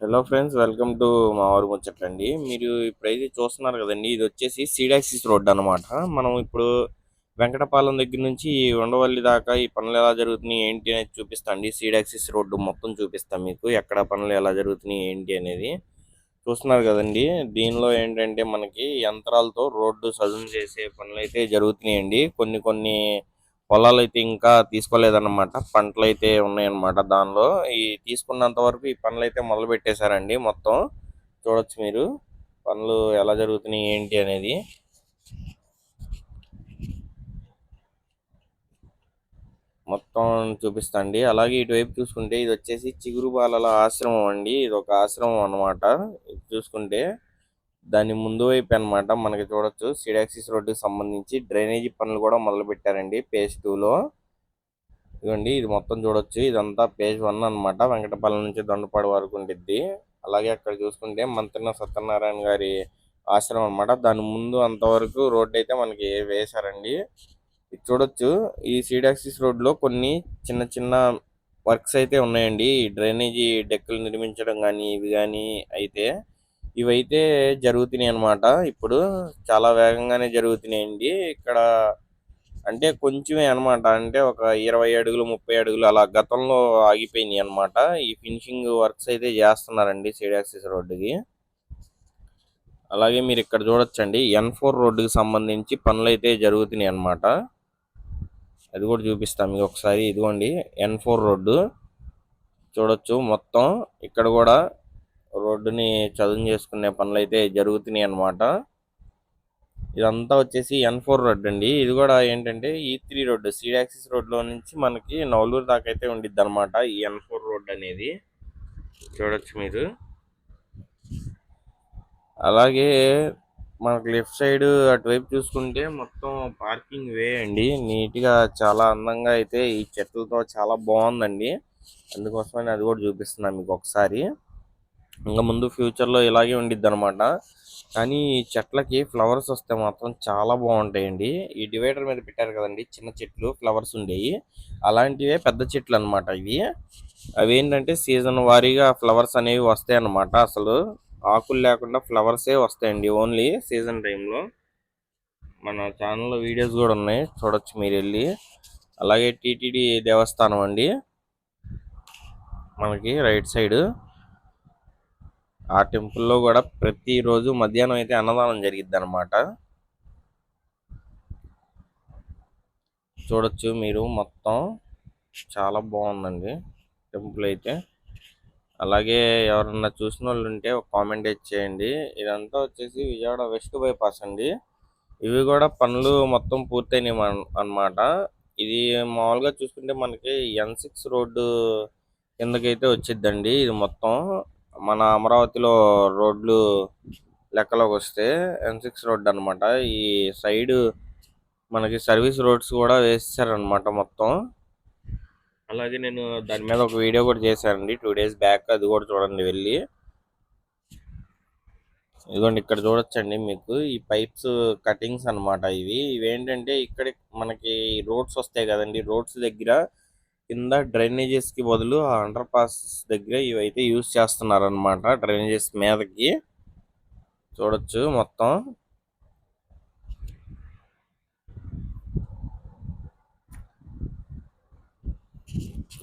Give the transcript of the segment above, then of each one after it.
Hello friends welcome to మా ఊరు ముచ్చట్లండి. మీరు ఇప్పుడైతే చూస్తున్నారు కదండి ఇది వచ్చేసి సీడాక్సిస్ రోడ్ అన్నమాట. మనం ఇప్పుడు వెంకటపాలెం దగ్గర నుంచి ఉండవల్లి దాకా ఈ పనులు ఎలా జరుగుతున్నాయి ఏంటి అనేది చూపిస్తాండి. సీడాక్సిస్ రోడ్డు మొత్తం చూపిస్తాం మీకు ఎక్కడ పనులు ఎలా జరుగుతున్నాయి ఏంటి అనేది. చూస్తున్నారు కదండి దీనిలో ఏంటంటే మనకి యంత్రాలతో రోడ్డు సదును చేసే పనులు అయితే జరుగుతున్నాయండి. కొన్ని కొన్ని పొలాలు అయితే ఇంకా తీసుకోలేదన్నమాట. పంటలు అయితే ఉన్నాయన్నమాట దానిలో. ఈ తీసుకున్నంత వరకు ఈ పనులు అయితే మొదలు పెట్టేశారండి మొత్తం. చూడొచ్చు మీరు. పనులు ఎలా జరుగుతున్నాయి ఏంటి అనేది. మొత్తం చూపిస్తాండి. అలాగే ఇటువైపు చూసుకుంటే ఇది వచ్చేసి చిగురు బాలల ఆశ్రమం అండి. ఇది ఒక ఆశ్రమం అన్నమాట. చూసుకుంటే దాని ముందు వైపు అన్నమాట మనకి చూడొచ్చు. సిడాక్సిస్ రోడ్డుకి సంబంధించి డ్రైనేజీ పనులు కూడా మొదలు పెట్టారండి. పేజ్లో. ఇదిగోండి ఇది మొత్తం చూడొచ్చు. ఇదంతా పేజ్ వన్ అన్నమాట. వెంకటపాలెం నుంచి దొండపాడు వరకు ఉండిద్ది. అలాగే అక్కడ చూసుకుంటే మంత్రిన సత్యనారాయణ గారి ఆశ్రమం అన్నమాట. దాని ముందు అంతవరకు రోడ్డు అయితే మనకి వేశారండి. ఇది చూడొచ్చు. ఈ సీడాక్సిస్ రోడ్లో కొన్ని చిన్న చిన్న వర్క్స్ అయితే ఉన్నాయండి. ఈ డ్రైనేజీ డెక్కులు నిర్మించడం కానీ ఇవి కానీ అయితే ఇవైతే జరుగుతున్నాయి అనమాట ఇప్పుడు చాలా వేగంగానే జరుగుతున్నాయండి. ఇక్కడ అంటే కొంచెమే అనమాట అంటే ఒక ఇరవై అడుగులు ముప్పై అడుగులు అలా గతంలో ఆగిపోయినాయి అన్నమాట. ఈ ఫినిషింగ్ వర్క్స్ అయితే చేస్తున్నారండి సీడాక్సిస్ రోడ్డుకి. అలాగే మీరు ఇక్కడ చూడొచ్చండి. ఎన్ ఫోర్ రోడ్డుకి సంబంధించి పనులు అయితే జరుగుతున్నాయి అన్నమాట. అది కూడా చూపిస్తాం మీకు ఒకసారి. ఇదిగోండి ఎన్ ఫోర్ రోడ్డు. చూడొచ్చు మొత్తం. ఇక్కడ కూడా రోడ్డుని చదును చేసుకునే పనులు అయితే జరుగుతున్నాయి అన్నమాట. ఇదంతా వచ్చేసి ఎన్ ఫోర్ రోడ్ అండి. ఇది కూడా ఏంటంటే ఈ త్రీ రోడ్డు సీడాక్సిస్ రోడ్లో నుంచి మనకి నవలూరు దాకా అయితే ఉండిద్ది అనమాట ఈ ఎన్ ఫోర్ రోడ్ అనేది. చూడొచ్చు మీరు. అలాగే మనకు లెఫ్ట్ సైడ్ అటువైపు చూసుకుంటే మొత్తం పార్కింగ్ వే అండి. నీట్గా చాలా అందంగా అయితే ఈ చెట్లతో చాలా బాగుందండి. అందుకోసమని అది కూడా చూపిస్తున్నాను మీకు ఒకసారి. ఇంకా ముందు ఫ్యూచర్లో ఇలాగే ఉండిద్ది అనమాట కానీ ఈ చెట్లకి ఫ్లవర్స్ వస్తే మాత్రం చాలా బాగుంటాయండి. ఈ డివైడర్ మీద పెట్టారు కదండి చిన్న చెట్లు ఫ్లవర్స్ ఉండేవి అలాంటివే పెద్ద చెట్లు అనమాట ఇవి. అవి ఏంటంటే సీజన్ వారీగా ఫ్లవర్స్ అనేవి వస్తాయి అన్నమాట అసలు ఆకులు లేకుండా ఫ్లవర్సే వస్తాయండి ఓన్లీ సీజన్ టైంలో మన ఛానల్లో వీడియోస్ కూడా ఉన్నాయి చూడొచ్చు మీరు వెళ్ళి అలాగే టీటీడీ దేవస్థానం అండి. మనకి రైట్ సైడ్ ఆ టెంపుల్లో కూడా ప్రతిరోజు మధ్యాహ్నం అయితే అన్నదానం జరిగిద్ది అనమాట చూడొచ్చు మీరు మొత్తం. చాలా బాగుందండి టెంపుల్ అయితే. అలాగే ఎవరన్నా చూసిన వాళ్ళు ఉంటే ఒక కామెంట్ చేయండి. ఇదంతా వచ్చేసి విజయవాడ వెస్ట్ బైపాస్ అండి. ఇవి కూడా పనులు మొత్తం పూర్తయినాయి అన్నమాట. ఇది మామూలుగా చూసుకుంటే మనకి ఎన్ సిక్స్ రోడ్డు కిందకైతే వచ్చిద్దండి ఇది మొత్తం. మన అమరావతిలో రోడ్లు లెక్కలోకి వస్తే ఎన్ సిక్స్ రోడ్ అన్నమాట. ఈ సైడ్ మనకి సర్వీస్ రోడ్స్ కూడా వేసారనమాట మొత్తం. అలాగే నేను దాని మీద ఒక వీడియో కూడా చేశానండి. టూ డేస్ బ్యాక్ అది కూడా చూడండి వెళ్ళి. ఇదిగోండి ఇక్కడ చూడొచ్చండి మీకు. ఈ పైప్స్ కటింగ్స్ అన్నమాట ఇవి. ఇవేంటంటే ఇక్కడ మనకి రోడ్స్ వస్తాయి కదండి. రోడ్స్ దగ్గర కింద డ్రైనేజెస్కి బదులు ఆ అండర్ పాస్ దగ్గర ఇవైతే యూస్ చేస్తున్నారు అనమాట డ్రైనేజెస్ మీదకి. చూడొచ్చు మొత్తం.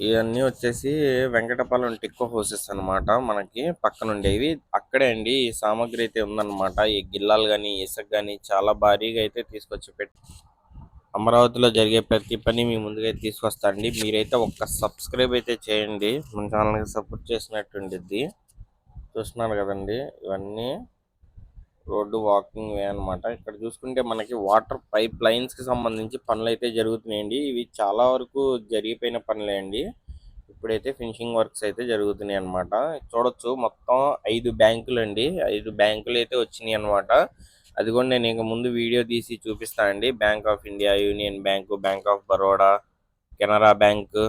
ఇవన్నీ వచ్చేసి వెంకటపాలెం టిక్కో హౌసెస్ అన్నమాట మనకి పక్కన ఉండేవి అక్కడే అండి ఈ సామాగ్రి అయితే ఉందన్నమాట. ఈ గిల్లాలు కానీ ఇసుక కానీ చాలా భారీగా అయితే తీసుకొచ్చి పెట్టి అమరావతిలో జరిగే ప్రతి పని మీ ముందుగా తీసుకొస్తాండి. మీరైతే ఒక్క సబ్స్క్రైబ్ అయితే చేయండి. మన ఛానల్కి సపోర్ట్ చేసినట్టు ఉండిద్ది. చూస్తున్నారు కదండి ఇవన్నీ రోడ్డు వాకింగ్ వే అన్నమాట. ఇక్కడ చూసుకుంటే మనకి వాటర్ పైప్ లైన్స్కి సంబంధించి పనులు అయితే జరుగుతున్నాయండి. ఇవి చాలా వరకు జరిగిపోయిన పనులే అండి. ఇప్పుడైతే ఫినిషింగ్ వర్క్స్ అయితే జరుగుతున్నాయి అన్నమాట. చూడొచ్చు మొత్తం ఐదు బ్యాంకులు అండి. ఐదు బ్యాంకులు అయితే వచ్చినాయి అన్నమాట. అది కూడా నేను ఇంకా ముందు వీడియో తీసి చూపిస్తానండి bank of India union bank bank of Baroda Canara bank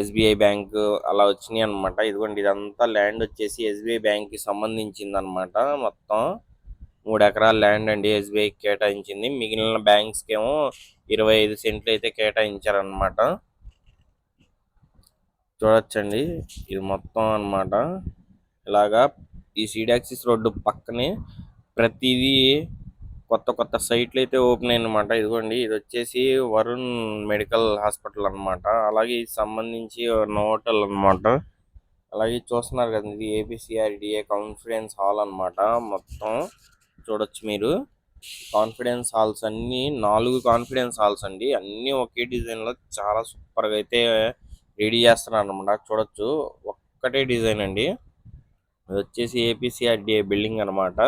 SBI bank అలా వచ్చినాయి అనమాట ఇదిగోండి ఇదంతా ల్యాండ్ వచ్చేసి ఎస్బీఐ బ్యాంక్కి సంబంధించింది అనమాట మొత్తం. మూడు ఎకరాల ల్యాండ్ అండి ఎస్బీఐకి కేటాయించింది. మిగిలిన బ్యాంక్స్ ఏమో ఇరవై ఐదు సెంట్లు అయితే కేటాయించారనమాట చూడొచ్చండి ఇది మొత్తం అన్నమాట. ఇలాగా ఈ సీడాక్సిస్ రోడ్డు పక్కనే ప్రతిదీ కొత్త కొత్త సైట్లు అయితే ఓపెన్ అయ్యనమాట ఇదిగోండి ఇది వచ్చేసి వరుణ్ మెడికల్ హాస్పిటల్ అన్నమాట. అలాగే ఇది సంబంధించి హోటల్ అన్నమాట. అలాగే చూస్తున్నారు కదా ఇది ఏపీసీఆర్డిఏ కాన్ఫరెన్స్ హాల్ అన్నమాట. మొత్తం చూడొచ్చు మీరు. కాన్ఫిడెన్స్ హాల్స్ అన్ని నాలుగు కాన్ఫిడెన్స్ హాల్స్ అండి. అన్ని ఒకే డిజైన్లో చాలా సూపర్గా అయితే రెడీ చేస్తున్నారు అనమాట చూడొచ్చు ఒక్కటే డిజైన్ అండి. ఇది వచ్చేసి ఏపీసీఆర్డిఏ బిల్డింగ్ అన్నమాట.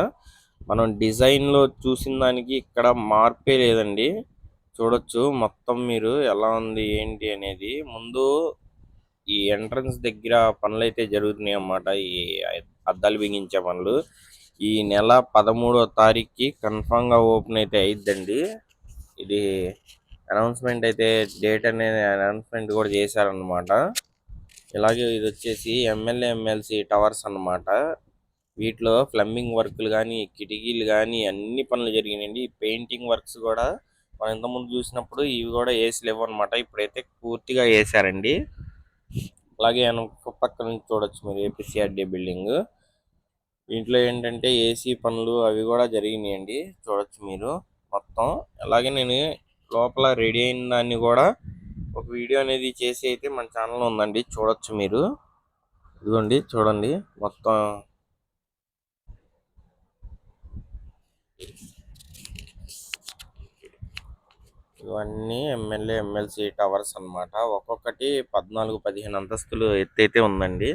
మనం డిజైన్లో చూసిన దానికి ఇక్కడ మార్పే లేదండి. చూడొచ్చు మొత్తం మీరు ఎలా ఉంది ఏంటి అనేది. ముందు ఈ ఎంట్రన్స్ దగ్గర పనులు అయితే జరుగుతున్నాయి అన్నమాట. ఈ అద్దాలు బిగించే పనులు. ఈ నెల పదమూడో తారీఖుకి కన్ఫామ్గా ఓపెన్ అయితే అయిద్దండి. ఇది అనౌన్స్మెంట్ అయితే డేట్ అనేది అనౌన్స్మెంట్ కూడా చేశారన్నమాట. ఇలాగే ఇది వచ్చేసి ఎమ్మెల్యే ఎమ్మెల్సీ టవర్స్ అన్నమాట. వీటిలో ప్లంబింగ్ వర్క్లు కానీ కిటికీలు కానీ అన్ని పనులు జరిగినాయండి. పెయింటింగ్ వర్క్స్ కూడా మనం ఇంతకుముందు చూసినప్పుడు ఇవి కూడా ఏసీ లేవు అనమాట ఇప్పుడైతే పూర్తిగా వేసారండి అలాగే పక్క నుంచి చూడొచ్చు మీరు ఏపీసీఆర్డీ బిల్డింగ్ దీంట్లో ఏంటంటే ఏసీ పనులు అవి కూడా జరిగినాయండి. చూడొచ్చు మీరు మొత్తం. అలాగే నేను లోపల రెడీ అయిన దాన్ని కూడా ఒక వీడియో అనేది చేసి అయితే మన ఛానల్లో ఉందండి. చూడొచ్చు మీరు. ఇదిగోండి చూడండి. మొత్తం ఇవన్నీ ఎమ్మెల్యే ఎమ్మెల్సీ టవర్స్ అన్నమాట. ఒక్కొక్కటి పద్నాలుగు పదిహేను అంతస్తులు ఎత్తైతే ఉందండి.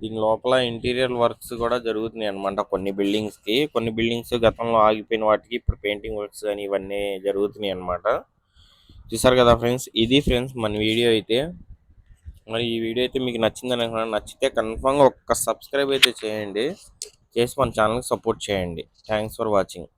దీని లోపల ఇంటీరియర్ వర్క్స్ కూడా జరుగుతున్నాయి అన్నమాట కొన్ని బిల్డింగ్స్కి. కొన్ని బిల్డింగ్స్ గతంలో ఆగిపోయిన వాటికి ఇప్పుడు పెయింటింగ్ వర్క్స్ కానీ ఇవన్నీ జరుగుతున్నాయి అన్నమాట. చూసారు కదా ఫ్రెండ్స్ ఇది ఫ్రెండ్స్ మన వీడియో అయితే. మరి ఈ వీడియో అయితే మీకు నచ్చిందని అనుకున్నాను నచ్చితే కన్ఫామ్గా ఒక్క సబ్స్క్రైబ్ అయితే చేయండి. చేసి మన ఛానల్కి సపోర్ట్ చేయండి. Thanks for watching.